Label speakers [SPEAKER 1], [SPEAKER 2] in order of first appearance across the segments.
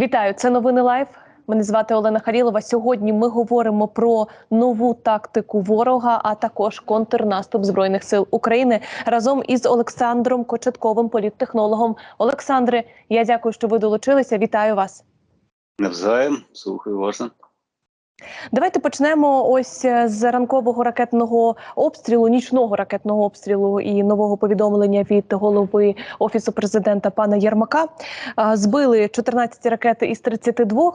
[SPEAKER 1] Вітаю, це новини Лайф. Мене звати Олена Харілова. Сьогодні ми говоримо про нову тактику ворога, а також контрнаступ збройних сил України разом із Олександром Кочетковим, політтехнологом. Олександре, я дякую, що ви долучилися. Вітаю вас.
[SPEAKER 2] Навзаєм, слухаю уважно.
[SPEAKER 1] Давайте почнемо ось е, з ранкового ракетного обстрілу, нічного ракетного обстрілу і нового повідомлення від голови офісу президента пана Єрмака. Збили 14 ракет із 32.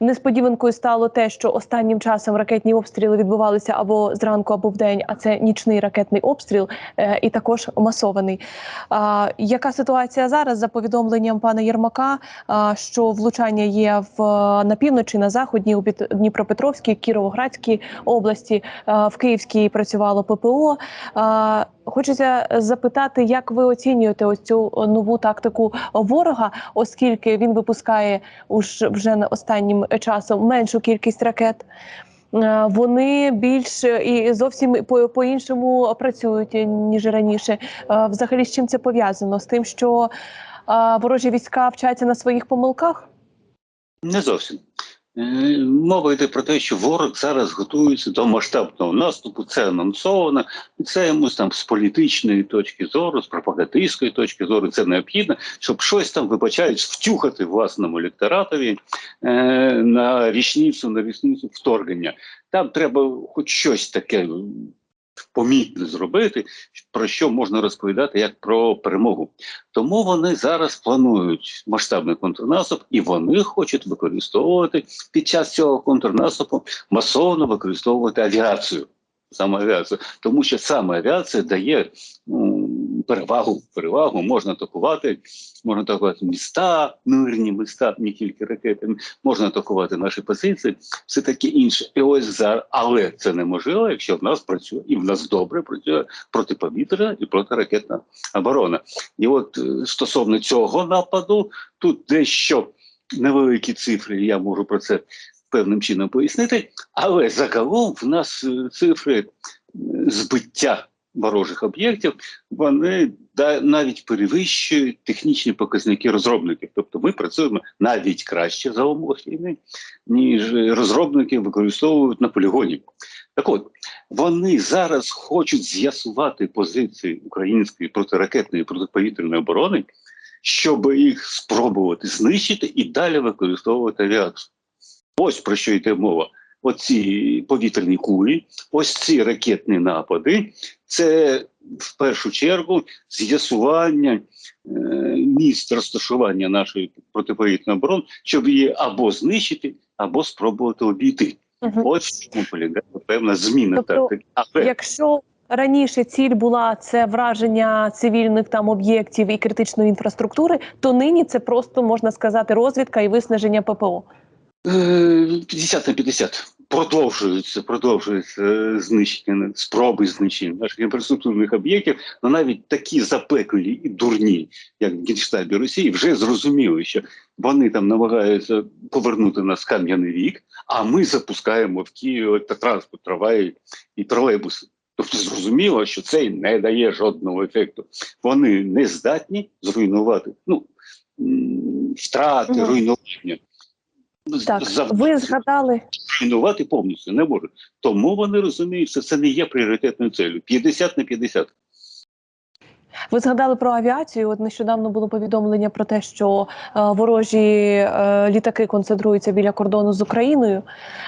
[SPEAKER 1] Несподіванкою стало те, що останнім часом ракетні обстріли відбувалися або зранку, або вдень. А це нічний ракетний обстріл, е, і також масований. Яка ситуація зараз за повідомленням пана Єрмака? Що влучання є в на півночі, на заходній у Пет- Дніпропетровській, Кіровоградській області, в Київській працювало ППО. Хочеться запитати, як ви оцінюєте ось цю нову тактику ворога, оскільки він випускає уж вже останнім часом меншу кількість ракет. Е, Вони більш і зовсім по, по-іншому працюють ніж раніше. Е, Взагалі, з чим це пов'язано? З тим, що е, ворожі війська вчаться на своїх помилках?
[SPEAKER 2] Не зовсім. Е, Мова йде про те, що ворог зараз готується до масштабного наступу. Це анонсовано, і це йому там з політичної точки зору, з пропагандистської точки зору, це необхідно, щоб щось там вибачають, втюхати власному електоратові е, на річницю, на річницю вторгнення. Там треба хоч щось таке помітне зробити, про що можна розповідати як про перемогу. Тому вони зараз планують масштабний контрнаступ, і вони хочуть використовувати під час цього контрнаступу масовно використовувати авіацію. Саме авіацію, тому що саме авіація дає ну, перевагу. Перевагу можна атакувати, можна атакувати міста, мирні міста, не тільки ракетами, можна атакувати наші позиції, все таке інше. І ось зараз, але це неможливо, якщо в нас працює і в нас добре працює протиповітряна і протиракетна оборона. І от е, стосовно цього нападу, тут дещо невеликі цифри, я можу про це певним чином пояснити, але загалом в нас е, цифри е, збиття ворожих об'єктів, вони навіть перевищують технічні показники розробників. Тобто ми працюємо навіть краще за умов війни, ніж розробники використовують на полігоні. Так от, вони зараз хочуть з'ясувати позиції української протиракетної протиповітряної оборони, щоб їх спробувати знищити і далі використовувати авіацію. Ось про що йде мова. Оці повітряні кулі, ось ці ракетні напади. Це в першу чергу з'ясування е, місць розташування нашої протиповітряної оборони, щоб її або знищити, або спробувати обійти.
[SPEAKER 1] Мгм.
[SPEAKER 2] Ось чому полягає певна зміна
[SPEAKER 1] Тобто,
[SPEAKER 2] тактики. Але
[SPEAKER 1] Якщо раніше ціль була це враження цивільних там об'єктів і критичної інфраструктури, то нині це просто можна сказати розвідка і виснаження ППО.
[SPEAKER 2] Е, 50 на 50. Продовжується, продовжується е, знищення, спроби знищення наших інфраструктурних об'єктів, але навіть такі запеклі і дурні, як в Генштабі Росії, вже зрозуміли, що вони там намагаються повернути нас кам'яний вік, а ми запускаємо в Києві та транспорт, трамваї і тролейбуси. Тобто зрозуміло, що це не дає жодного ефекту. Вони не здатні зруйнувати ну, втрати, руйнування.
[SPEAKER 1] Так, ви згадали
[SPEAKER 2] руйнувати повністю не можуть. Тому вони розуміють, що це не є пріоритетною целью. 50 на 50.
[SPEAKER 1] Ви згадали про авіацію. От нещодавно було повідомлення про те, що е, ворожі е, літаки концентруються біля кордону з Україною.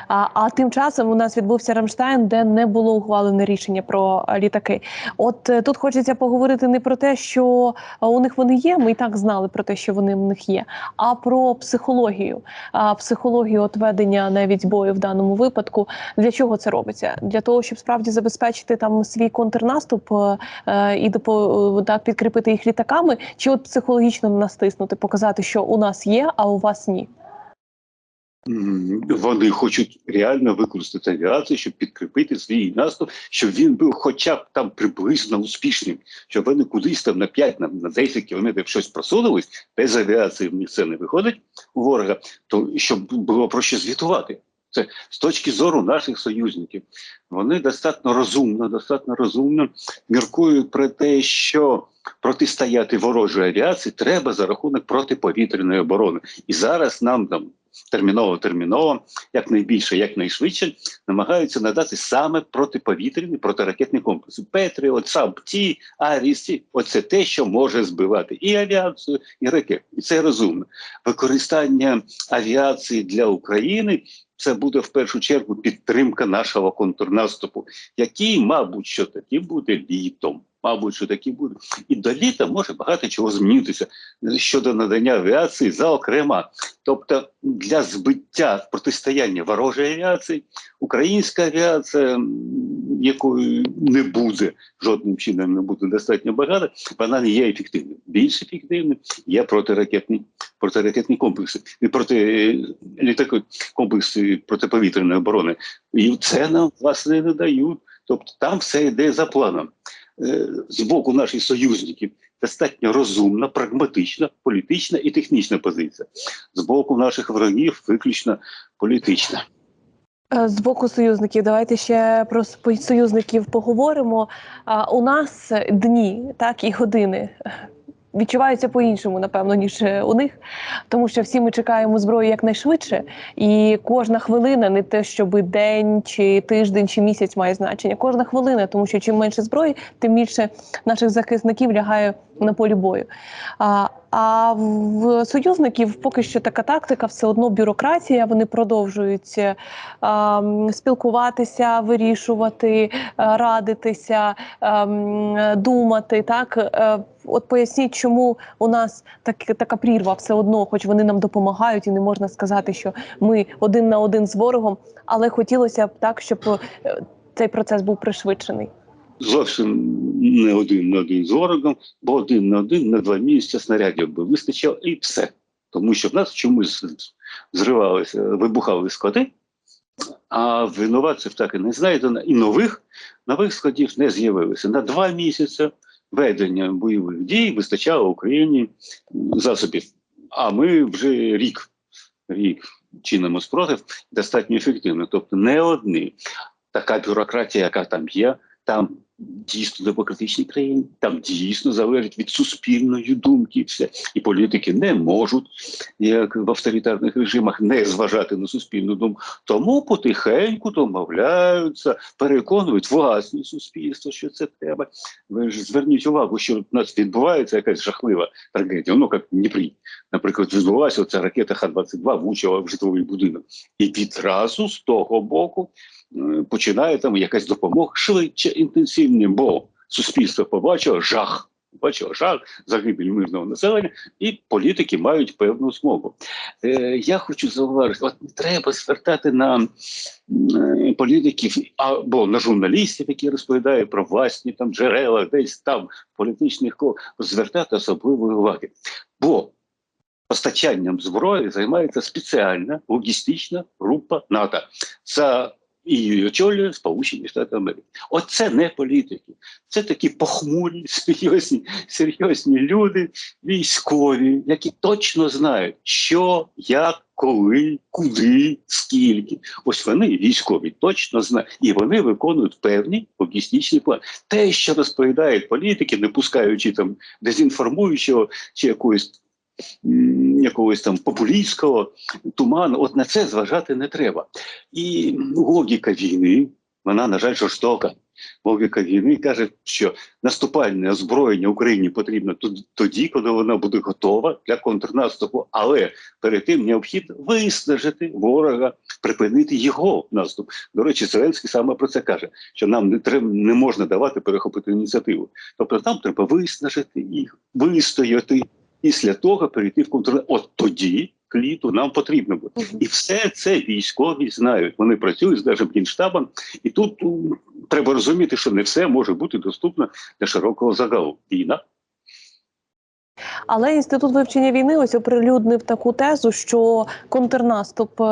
[SPEAKER 1] А, а тим часом у нас відбувся Рамштайн, де не було ухвалене рішення про е, літаки. От тут хочеться поговорити не про те, що у них вони є. Ми і так знали про те, що вони в них є, а про психологію. Психологію отведення навіть бою в даному випадку. Для чого це робиться? Для того, щоб справді забезпечити там свій контрнаступ і допо так підкріпити їх літаками, чи от психологічно нас тиснути, показати, що у нас є, а у вас ні.
[SPEAKER 2] Вони хочуть реально використати авіацію, щоб підкріпити свій наступ, щоб він був хоча б там приблизно успішним, щоб вони кудись там на 5 на, на 10 кілометрів щось просунулись, без авіації в них це не виходить у ворога, то щоб було про що звітувати. Це з точки зору наших союзників. Вони достатньо розумно, достатньо розумно міркують про те, що протистояти ворожій авіації треба за рахунок протиповітряної оборони. І зараз нам там терміново терміново, якнайбільше, якнайшвидше намагаються надати саме протиповітряні протиракетні комплекси. Петріот, САБ-Ті, Арісті. Оце те, що може збивати і авіацію, і ракети. І це розумно. Використання авіації для України. Це буде в першу чергу підтримка нашого контрнаступу, який, мабуть, що таки буде літом. Мабуть, що такі буде. І до літа може багато чого змінитися щодо надання авіації зокрема. Тобто для збиття протистояння ворожої авіації, українська авіація, якої не буде жодним чином не буде достатньо багато, вона не є ефективною. Більш ефективним є протиракетні, протиракетні комплекси і проти літаки комплекси протиповітряної оборони. І це нам власне не дають. Тобто там все йде за планом. Е, З боку наших союзників достатньо розумна, прагматична, політична і технічна позиція. З боку наших ворогів виключно політична.
[SPEAKER 1] Е, З боку союзників, давайте ще про союзників поговоримо. У нас дні, так і години відчуваються по-іншому, напевно, ніж е, у них, тому що всі ми чекаємо зброю якнайшвидше, і кожна хвилина, не те, щоб день, чи тиждень, чи місяць має значення. Кожна хвилина, тому що чим менше зброї, тим більше наших захисників лягає на полі бою. А, а в союзників поки що така тактика, все одно бюрократія. Вони продовжують е, ем, спілкуватися, вирішувати, е, радитися, ем, думати. Так, Е, от поясніть, чому у нас так, така прірва все одно, хоч вони нам допомагають, і не можна сказати, що ми один на один з ворогом, але хотілося б так, щоб цей процес був пришвидшений.
[SPEAKER 2] Зовсім не один на один з ворогом, бо один на один на два місяці снарядів би вистачило і все. Тому що в нас чомусь зривалися, вибухали склади, а винуватців так і не знайдено, і нових нових складів не з'явилося. На два місяці ведення бойових дій вистачало Україні засобів. А ми вже рік, рік чинимо спротив достатньо ефективно. Тобто не одні. Така бюрократія, яка там є, там дійсно демократичні країни, там дійсно залежить від суспільної думки. Все і політики не можуть, як в авторитарних режимах, не зважати на суспільну думку. Тому потихеньку домовляються, переконують власні суспільства, що це треба. Ви ж зверніть увагу, що в нас відбувається якась жахлива трагедія. Ну як Дніпрі, наприклад, відбулася ця ракета Х-22 влучила в житловий будинок, і відразу з того боку починає там якась допомога швидше, інтенсивніше, бо суспільство побачило жах. Бачила жах, загибель мирного населення, і політики мають певну змогу. Е, я хочу зауважити, от не треба звертати на е, політиків або на журналістів, які розповідають про власні там джерела, десь там політичних кол, звертати особливої уваги. Бо постачанням зброї займається спеціальна логістична група НАТО. Це і очолює Сполучені Штати Америки. Оце не політики. Це такі похмурі, серйозні, серйозні люди, військові, які точно знають, що, як, коли, куди, скільки. Ось вони військові точно знають, і вони виконують певні логістичні плани. Те, що розповідають політики, не пускаючи там дезінформуючого чи якоїсь якогось там популістського туману, от на це зважати не треба. І логіка війни, вона, на жаль, жорстока. Логіка війни каже, що наступальне озброєння Україні потрібно тоді, коли вона буде готова для контрнаступу, але перед тим необхідно виснажити ворога, припинити його наступ. До речі, Зеленський саме про це каже: що нам не треба не можна давати перехопити ініціативу. Тобто, нам треба виснажити їх, вистояти. Після того перейти в контрнаступ. От тоді кліту нам потрібно буде. І все це військові знають. Вони працюють з державним і тут м, треба розуміти, що не все може бути доступно для широкого загалу. Війна
[SPEAKER 1] Але інститут вивчення війни ось оприлюднив таку тезу, що контрнаступ е,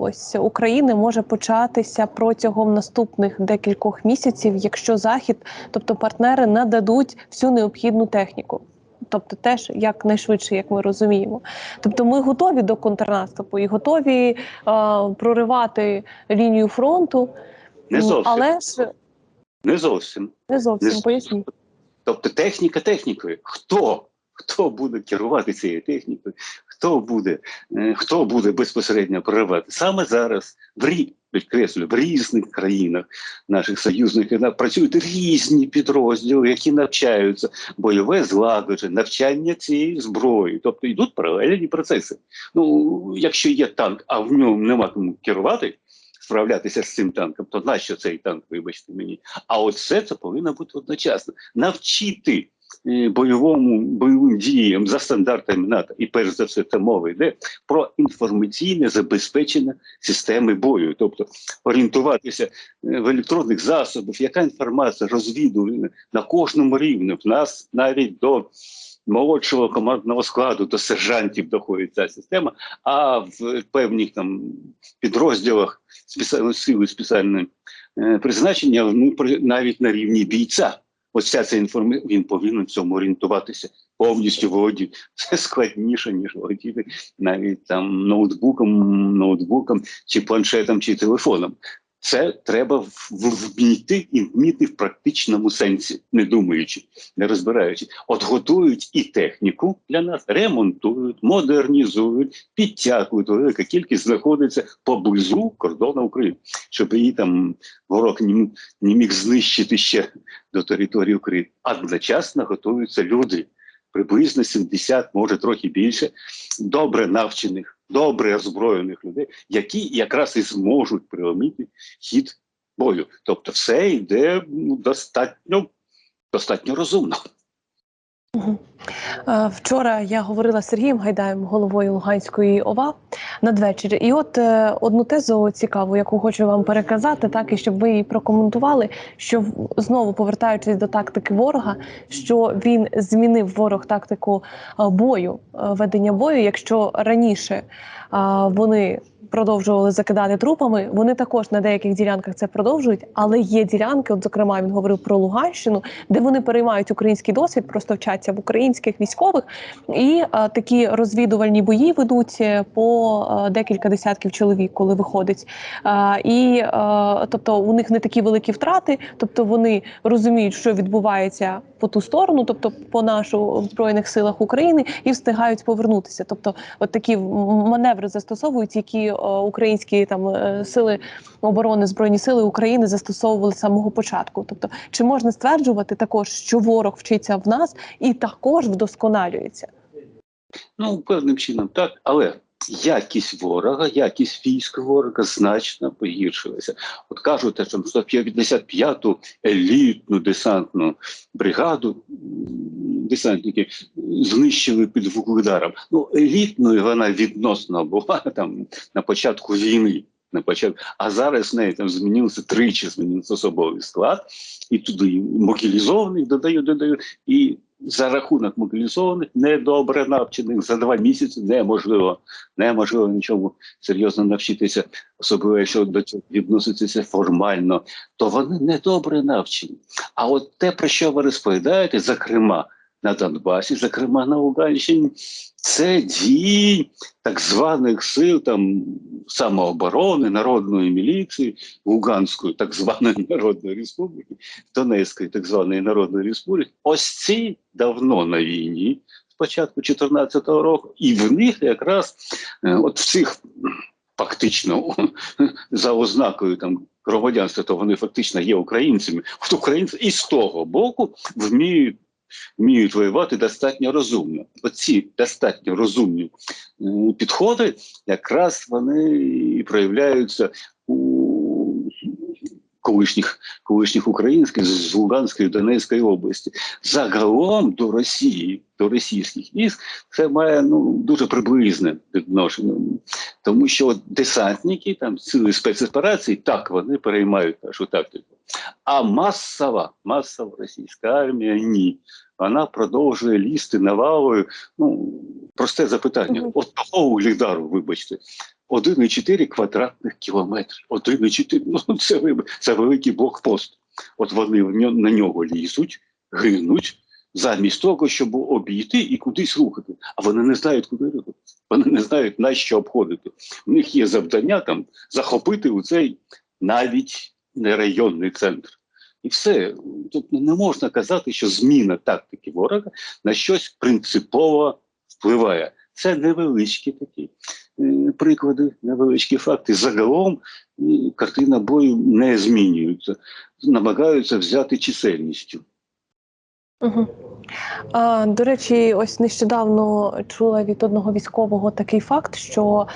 [SPEAKER 1] ось України може початися протягом наступних декількох місяців, якщо захід, тобто партнери, нададуть всю необхідну техніку. Тобто, теж якнайшвидше, як ми розуміємо. Тобто, ми готові до контрнаступу і готові е, проривати лінію фронту,
[SPEAKER 2] не зовсім
[SPEAKER 1] але ж
[SPEAKER 2] не зовсім.
[SPEAKER 1] не зовсім
[SPEAKER 2] зовсім.
[SPEAKER 1] поясніть.
[SPEAKER 2] Тобто техніка технікою. Хто? Хто буде керувати цією технікою? Хто буде, е, хто буде безпосередньо проривати? Саме зараз в підкреслю, в різних країнах наших союзників працюють різні підрозділи, які навчаються бойове злагодження, навчання цієї зброї. Тобто йдуть паралельні процеси. Ну, якщо є танк, а в ньому нема кому керувати, справлятися з цим танком, то нащо цей танк, вибачте мені? А от все це повинно бути одночасно. Навчити бойовому бойовим діям за стандартами НАТО, і перш за все, це мова йде про інформаційне забезпечення системи бою, тобто орієнтуватися е, в електронних засобах, яка інформація розвідувана на кожному рівні. В нас навіть до молодшого командного складу, до сержантів доходить ця система, а в певних там підрозділах сили спеціальне е, призначення ну, навіть на рівні бійця. Ось вся ця інформація, він повинен в цьому орієнтуватися повністю володіти. Це складніше, ніж володіти навіть там ноутбуком, ноутбуком чи планшетом, чи телефоном. Це треба вміти і вміти в практичному сенсі, не думаючи, не розбираючи. От готують і техніку для нас, ремонтують, модернізують, підтягують. Велика кількість знаходиться поблизу кордону України, щоб її там ворог не міг знищити ще до території України. Одночасно готуються люди, приблизно 70, може трохи більше, добре навчених, добре озброєних людей, які якраз і зможуть приломити хід бою. Тобто, все йде ну, достатньо, достатньо розумно.
[SPEAKER 1] Е, Вчора я говорила з Сергієм Гайдаєм, головою Луганської ОВА надвечір. І от е, одну тезу цікаву, яку хочу вам переказати, так і щоб ви її прокоментували. Що знову повертаючись до тактики ворога, що він змінив ворог тактику е, бою, ведення бою. Якщо раніше вони продовжували закидати трупами, вони також на деяких ділянках це продовжують, але є ділянки, от зокрема він говорив про Луганщину, де вони переймають український досвід, просто вчаться в українських військових, і такі розвідувальні бої ведуть е, по е, декілька десятків чоловік, коли виходить. І е, тобто у них не такі великі втрати, тобто вони розуміють, що відбувається по ту сторону, тобто по нашу збройних силах України, і встигають повернутися. Тобто, от такі м- маневри застосовують, які е, українські там е, сили оборони збройні сили України застосовували з самого початку. Тобто, чи можна стверджувати також, що ворог вчиться в нас і також вдосконалюється?
[SPEAKER 2] Ну, певним чином, так, але якість ворога, якість військ ворога значно погіршилася. От кажуть, що 155-ту елітну десантну бригаду м, десантників знищили під вугледаром. Ну, елітною вона відносно була там на початку війни. На початку, а зараз в неї там змінився тричі змінився особовий склад, і туди мобілізованих додаю, додаю, і за рахунок мобілізованих, недобре навчених за два місяці неможливо, неможливо нічому серйозно навчитися, особливо якщо до цього відноситися формально, то вони недобре навчені. А от те, про що ви розповідаєте, зокрема на Донбасі, зокрема на Луганщині, це дії так званих сил там самооборони, народної міліції, Луганської так званої народної республіки, Донецької так званої народної республіки. Ось ці давно на війні. з Початку 2014 року, і в них якраз е, от в цих фактично за ознакою там громадянства, то вони фактично є українцями. От українці і з того боку вміють вміють воювати достатньо розумно. Оці достатньо розумні е, підходи, якраз вони і проявляються у колишніх, колишніх українських з Луганської Донецької області. Загалом до Росії, до російських військ, це має ну дуже приблизне відношення, тому що десантники, там сили спецоперацій, так вони переймають нашу тактику. А масова, масова російська армія ні. Вона продовжує лізти навалою. Ну, просте запитання. От того углідару, вибачте, 1,4 квадратних кілометри. 1,4, ну це, це великий блокпост. От вони на нього лізуть, гинуть, замість того, щоб обійти і кудись рухати. А вони не знають, куди рухатися. Вони не знають, на що обходити. У них є завдання там захопити у цей навіть не районний центр. І все. Тобто не можна казати, що зміна тактики ворога на щось принципово впливає. Це невеличкі такі е, приклади, невеличкі факти. Загалом е, картина бою не змінюється, намагаються взяти чисельністю.
[SPEAKER 1] Угу. А, до речі, ось нещодавно чула від одного військового такий факт, що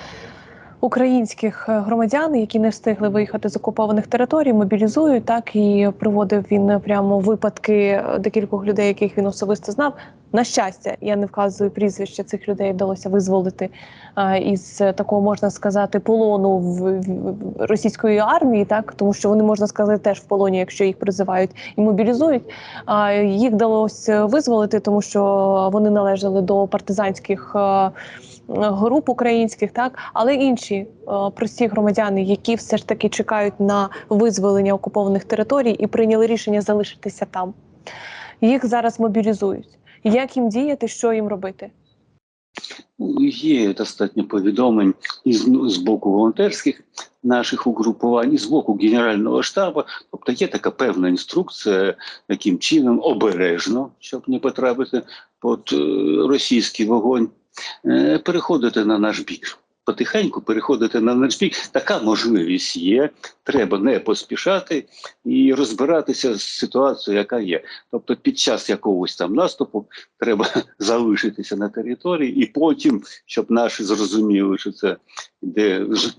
[SPEAKER 1] українських е, громадян, які не встигли виїхати з окупованих територій, мобілізують так і приводив він прямо випадки декількох людей, яких він особисто знав. На щастя, я не вказую прізвища цих людей, вдалося визволити із такого можна сказати полону в, російської армії, так тому що вони можна сказати теж в полоні, якщо їх призивають і мобілізують. Їх вдалося визволити, тому що вони належали до партизанських. груп українських, так але інші прості громадяни, які все ж таки чекають на визволення окупованих територій і прийняли рішення залишитися там. Їх зараз мобілізують. Як їм діяти, що їм робити?
[SPEAKER 2] Ну, Є достатньо повідомлень із ну, з боку волонтерських наших угрупувань, і з боку Генерального штабу. Тобто є така певна інструкція, яким чином обережно, щоб не потрапити під е, російський вогонь, е, переходити на наш бік. Потихеньку переходити на наш. Така можливість є. Треба не поспішати і розбиратися з ситуацією, яка є. Тобто, під час якогось там наступу треба залишитися на території, і потім, щоб наші зрозуміли, що це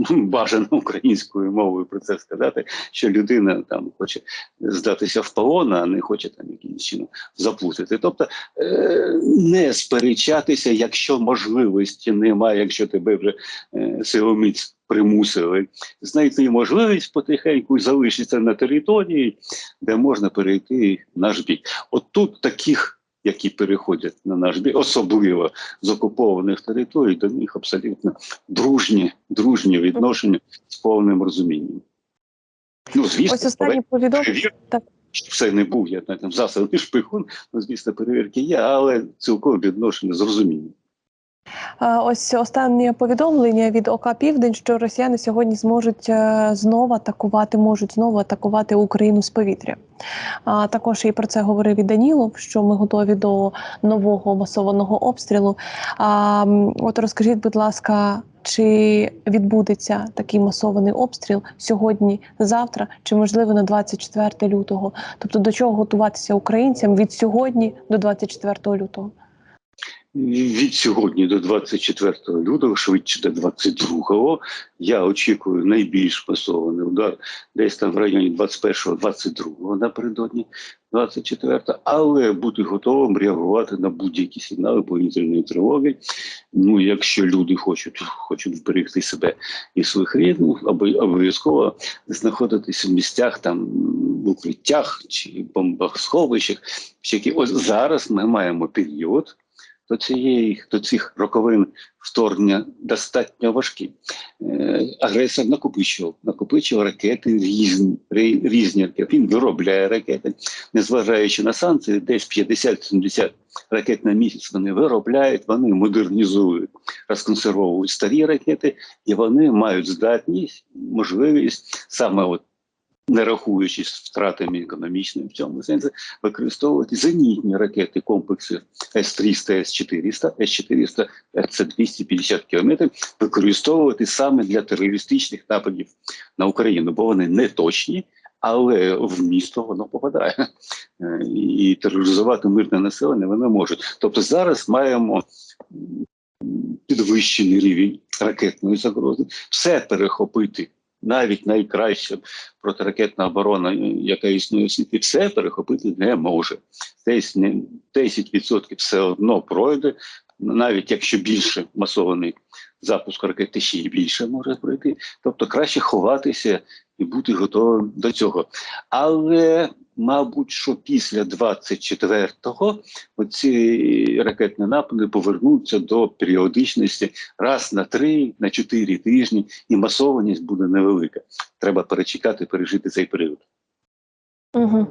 [SPEAKER 2] ну, бажано українською мовою про це сказати, що людина там хоче здатися в полон, а не хоче там якимось чином заплутати. Тобто е, не сперечатися, якщо можливості немає, якщо тебе вже е, силоміць примусили, знайти можливість потихеньку залишитися на території, де можна перейти в наш бік. От тут таких які переходять на наш бік, особливо з окупованих територій, до них абсолютно дружні, дружні відношення з повним розумінням. Ну, звісно,
[SPEAKER 1] Ось останні повідомлення.
[SPEAKER 2] що
[SPEAKER 1] Так.
[SPEAKER 2] це не був я там засадний шпихун, ну, звісно, перевірки є, але цілком відношення з розумінням.
[SPEAKER 1] Е, Ось останнє повідомлення від ОК Південь, що росіяни сьогодні зможуть е, знову атакувати, можуть знову атакувати Україну з повітря. А також і про це говорив і Данілов, що ми готові до нового масованого обстрілу. А от розкажіть, будь ласка, чи відбудеться такий масований обстріл сьогодні, завтра, чи можливо на 24 лютого? Тобто до чого готуватися українцям від сьогодні до 24 лютого?
[SPEAKER 2] Від сьогодні до 24 лютого, швидше до 22-го, я очікую найбільш масований удар десь там в районі 21-22 напередодні 24-го, але бути готовим реагувати на будь-які сигнали повітряної тривоги. Ну, якщо люди хочуть, хочуть вберегти себе і своїх рідних, або обов'язково знаходитися в місцях там в укриттях чи бомбосховищах. чи які ось зараз ми маємо період до цієї до цих роковин вторгнення достатньо важкі. Е, агресор накопичував, накопичував ракети різні, різні ракети. Він виробляє ракети, незважаючи на санкції, десь 50-70 ракет на місяць вони виробляють, вони модернізують, розконсервовують старі ракети, і вони мають здатність, можливість саме от. Не рахуючись втратами економічними в цьому сенсі, використовувати зенітні ракети комплекси С-300, С-400, С-400 це 250 кілометрів, використовувати саме для терористичних нападів на Україну, бо вони не точні, але в місто воно попадає. Е, І тероризувати мирне населення вони можуть. Тобто зараз маємо підвищений рівень ракетної загрози, все перехопити. Навіть найкраща протиракетна оборона, яка існує в світі, все перехопити не може. Десь не 10% все одно пройде, навіть якщо більше масований запуск ракети ще й більше може пройти. Тобто краще ховатися і бути готовим до цього. Але, мабуть, що після 24-го оці ракетні напади повернуться до періодичності раз на три, на чотири тижні, і масованість буде невелика. Треба перечекати, пережити цей період.
[SPEAKER 1] Угу.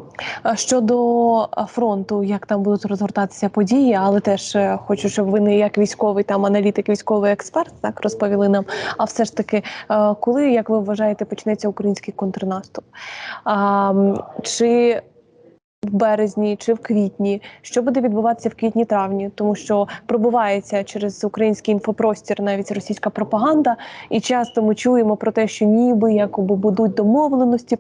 [SPEAKER 1] Щодо фронту, як там будуть розгортатися події, але теж е, хочу, щоб ви не як військовий там аналітик, військовий експерт, так розповіли нам. А все ж таки, е, коли як ви вважаєте, почнеться український контрнаступ? А, чи в березні чи в квітні? Що буде відбуватися в квітні-травні? Тому що пробувається через український інфопростір навіть російська пропаганда, і часто ми чуємо про те, що ніби якоби будуть домовленості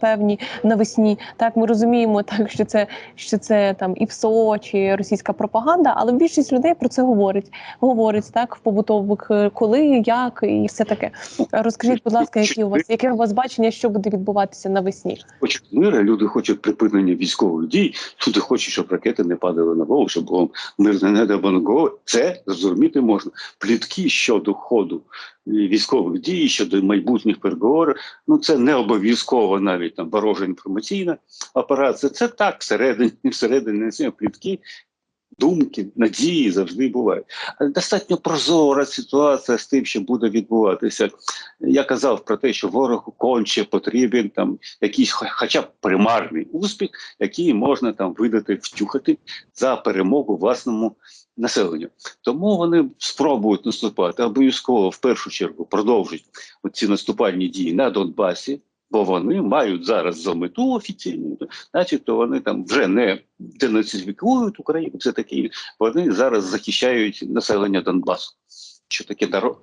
[SPEAKER 1] певні навесні. Так ми розуміємо, так що це що це там і ПСО чи російська пропаганда, але більшість людей про це говорить. Говорить так в побутових е, коли, як і все таке. Розкажіть, будь ласка, які у вас яке у вас бачення, що буде відбуватися навесні?
[SPEAKER 2] Хочуть мира, люди хочуть припинення військових дій, люди хочуть, щоб ракети не падали на голову, щоб було мирне небо на головою. Це зрозуміти можна. Плітки щодо ходу е, військових дій, щодо майбутніх переговорів, ну це не обов'язково навіть там ворожа інформаційна операція. Це так, всередині, всередині плітки. Думки, надії завжди бувають. Достатньо прозора ситуація з тим, що буде відбуватися. Я казав про те, що ворогу конче потрібен там якийсь хоча б примарний успіх, який можна там видати, втюхати за перемогу власному населенню. Тому вони спробують наступати обов'язково в першу чергу продовжать ці наступальні дії на Донбасі. Бо вони мають зараз за мету офіційну, начебто вони там вже не денацифікують Україну, це такі вони зараз захищають населення Донбасу. Що таке народ,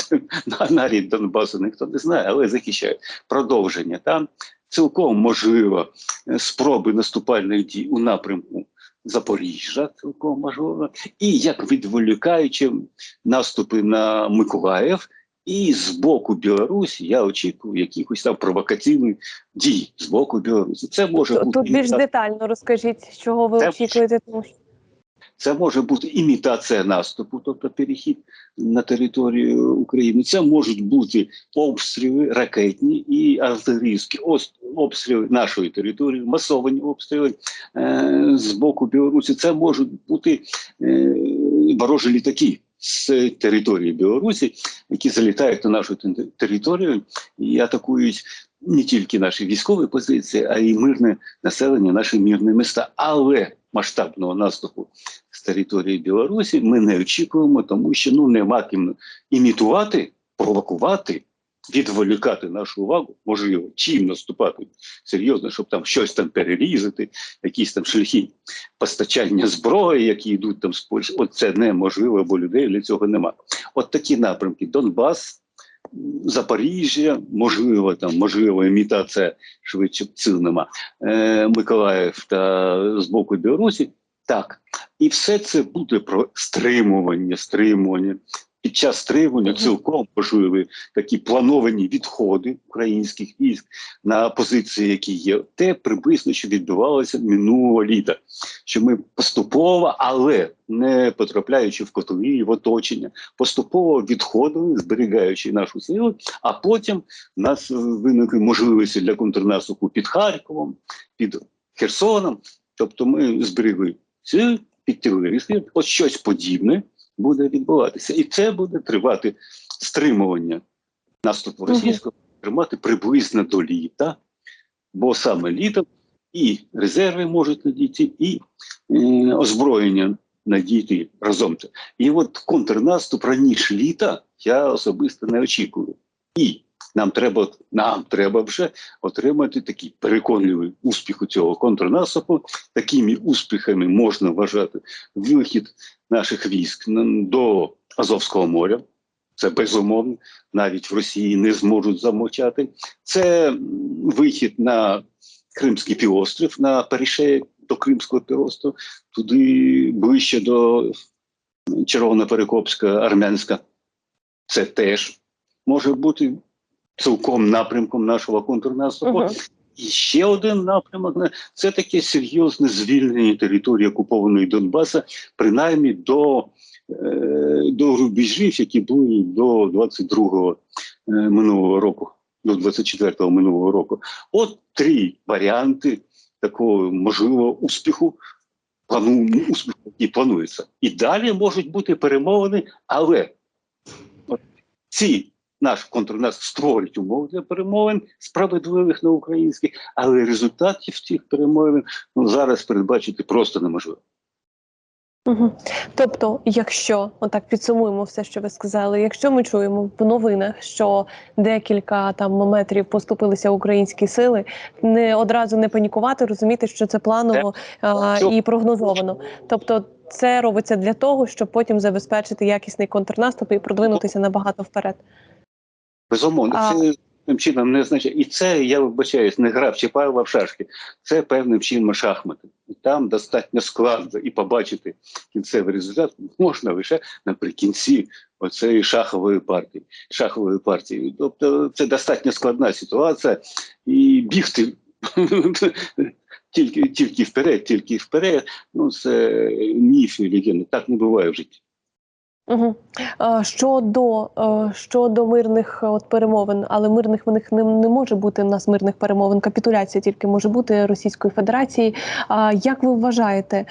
[SPEAKER 2] нарід Донбасу, ніхто не знає, але захищають продовження. Там цілком можливо е, спроби наступальних дій у напрямку Запоріжжя, цілком можливо, і як відволікаючи наступи на Миколаїв. І з боку Білорусі я очікую якихось там провокаційних дій з боку Білорусі. Це може
[SPEAKER 1] Тут,
[SPEAKER 2] бути
[SPEAKER 1] тут більш детально розкажіть, чого ви
[SPEAKER 2] Це-
[SPEAKER 1] очікуєте,
[SPEAKER 2] Це може бути імітація наступу, тобто перехід на територію України. Це можуть бути обстріли ракетні і артилерійські обстріли нашої території, масовані обстріли е, з боку Білорусі. Це можуть бути е, ворожі літаки з території Білорусі, які залітають на нашу територію і атакують. Не тільки наші військові позиції, а й мирне населення, наші мирні міста. Але масштабного наступу з території Білорусі ми не очікуємо, тому що ну нема ким імітувати, провокувати, відволікати нашу увагу, можливо, чим наступати серйозно, щоб там щось там перерізати, якісь там шляхи постачання зброї, які йдуть там з Польщі. От це неможливо, бо людей для цього нема. От такі напрямки: Донбас. Запоріжжя, можливо, там можливо імітація швидше сил нема. Е, Миколаїв та з боку Білорусі. Так, і все це буде про стримування, стримування. Під час стримування цілком можливі такі плановані відходи українських військ на позиції, які є. Те приблизно, що відбувалося минулого літа. Що ми поступово, але не потрапляючи в котові, в оточення, поступово відходили, зберігаючи нашу силу, а потім в нас виникли можливості для контрнаступу під Харковом, під Херсоном. Тобто ми зберегли сили, підтягли різки. От щось подібне буде відбуватися. І це буде тривати стримування наступу російського, тримати приблизно до літа, бо саме літом і резерви можуть надійти, і е, озброєння надійти разом. І от контрнаступ раніше літа я особисто не очікую. І нам треба, нам треба вже отримати такий переконливий успіх у цього контрнаступу. Такими успіхами можна вважати вихід наших військ до Азовського моря. Це безумовно, навіть в Росії не зможуть замовчати. Це вихід на Кримський півострів, на перешеєк до Кримського півострову, туди ближче до Червоноперекопська, Армянська. Це теж може бути цілком напрямком нашого контрнаступу. І ще один напрямок це таке серйозне звільнення території окупованої Донбаса, принаймні до, е, до рубежів, які були до 22-го е, минулого року, до 24-го минулого року. От три варіанти такого можливого успіху. Плану успіху, який планується. І далі можуть бути перемовини, але ці наш контрнаступ створить умови для перемовин справедливих на українських, але результатів цих перемовин ну, зараз передбачити просто неможливо.
[SPEAKER 1] Угу. Тобто, якщо отак підсумуємо все, що ви сказали, якщо ми чуємо в новинах, що декілька там метрів поступилися українські сили, не одразу не панікувати, розуміти, що це планово а, і прогнозовано. Тобто, це робиться для того, щоб потім забезпечити якісний контрнаступ і продвинутися набагато вперед.
[SPEAKER 2] Безумовно, це певним чином не означає. І це, я вибачаюсь, не гра в Чапаєва в шашки. Це певним чином шахмати. І Там достатньо складно і побачити кінцевий результат можна лише наприкінці оцеї шахової партії. Шахової партії. Тобто це достатньо складна ситуація, і бігти. Тільки, тільки вперед, тільки вперед. Ну це міф і легенда. Так не буває в житті.
[SPEAKER 1] Угу. Щодо, щодо мирних е, от, перемовин, але мирних в них не, не може бути у нас мирних перемовин. Капітуляція тільки може бути Російської Федерації. Як ви вважаєте,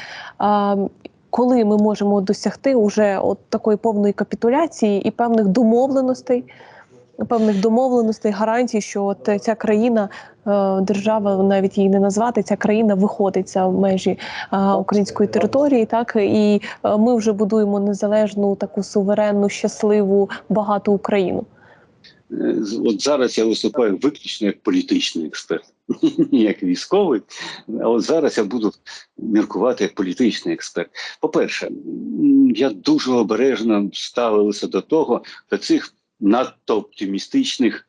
[SPEAKER 1] коли ми можемо досягти уже от такої повної капітуляції і певних домовленостей? Певних домовленостей, гарантій, що от ця країна, е, держава, навіть її не назвати, ця країна виходить за межі е, української території, так і е, ми вже будуємо незалежну, таку суверенну, щасливу, багату Україну.
[SPEAKER 2] От зараз я виступаю виключно як політичний експерт, як військовий. А от зараз я буду міркувати як політичний експерт. По-перше, я дуже обережно ставився до того, до цих надто оптимістичних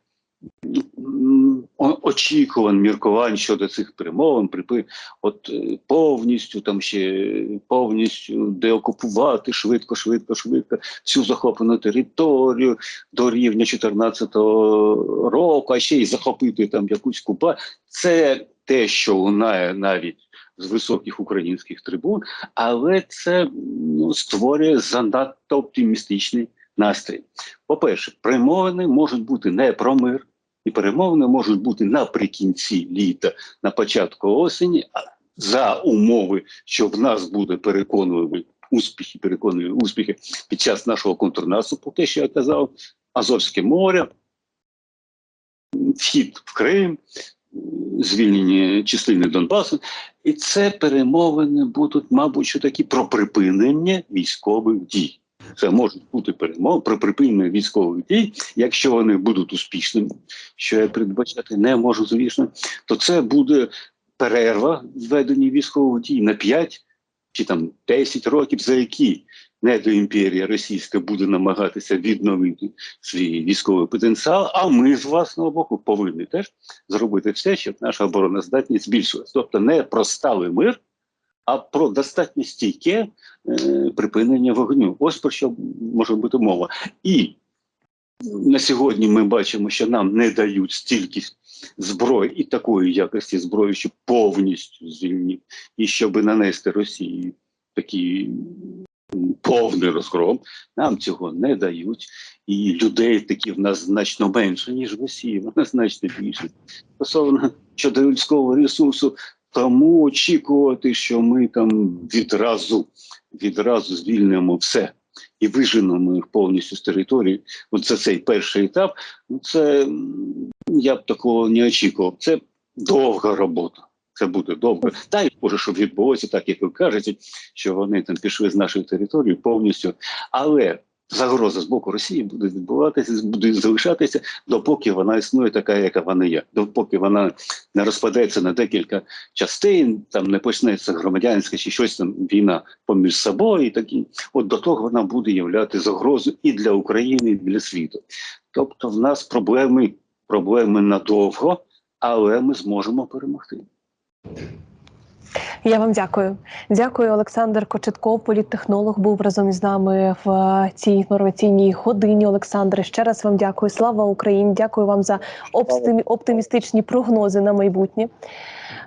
[SPEAKER 2] очікувань, міркувань щодо цих перемовин, припи, от е, повністю там ще повністю деокупувати швидко, швидко, швидко всю захоплену територію до рівня 14-го року, а ще й захопити там якусь купа. Це те, що лунає навіть з високих українських трибун, але це ну, створює занадто оптимістичний настрій. По-перше, перемовини можуть бути не про мир, і перемовини можуть бути наприкінці літа, на початку осені, а за умови, що в нас буде переконливий успіхи, переконливі успіхи під час нашого контрнаступу, те, що я казав, Азовське море, вхід в Крим, звільнення частини Донбасу. І це перемовини будуть, мабуть, що такі про припинення військових дій. Це можуть бути перемови про припинення військових дій, якщо вони будуть успішними, що я передбачати не можу, звісно, то це буде перерва в військових дій на 5 чи там 10 років, за які недоімперія російська буде намагатися відновити свій військовий потенціал. А ми з власного боку повинні теж зробити все, щоб наша обороноздатність збільшилась. Тобто не про сталий мир, а про достатньо стійке е, припинення вогню. Ось про що може бути мова. І на сьогодні ми бачимо, що нам не дають стільки зброї і такої якості зброї, щоб повністю звільнити, і щоб нанести Росії такий повний розгром. Нам цього не дають. І людей такі в нас значно менше, ніж в Росії, вона значно більше. Стосовно щодо людського ресурсу, тому очікувати, що ми там відразу, відразу звільнимо все і виженемо їх повністю з території. От це цей перший етап. Ну це я б такого не очікував. Це довга робота. Це буде довго. Дай Боже, щоб відбулося, так як ви кажете, що вони там пішли з нашої території повністю. Але загроза з боку Росії буде відбуватися, буде залишатися, допоки вона існує така, яка вона є. Допоки вона не розпадеться на декілька частин, там не почнеться громадянська чи щось там війна поміж собою. І такі, от до того вона буде являти загрозу і для України, і для світу. Тобто, в нас проблеми, проблеми надовго, але ми зможемо перемогти.
[SPEAKER 1] Я вам дякую. Дякую, Олександр Кочетков, політтехнолог, був разом із нами в цій інформаційній годині. Олександре, ще раз вам дякую. Слава Україні! Дякую вам за оптимістичні прогнози на майбутнє.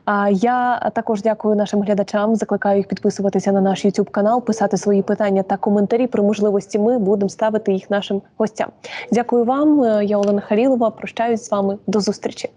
[SPEAKER 1] А я також дякую нашим глядачам. Закликаю їх підписуватися на наш YouTube канал, писати свої питання та коментарі. При можливості ми будемо ставити їх нашим гостям. Дякую вам. Е, Я Олена Халілова. Прощаюсь з вами. До зустрічі.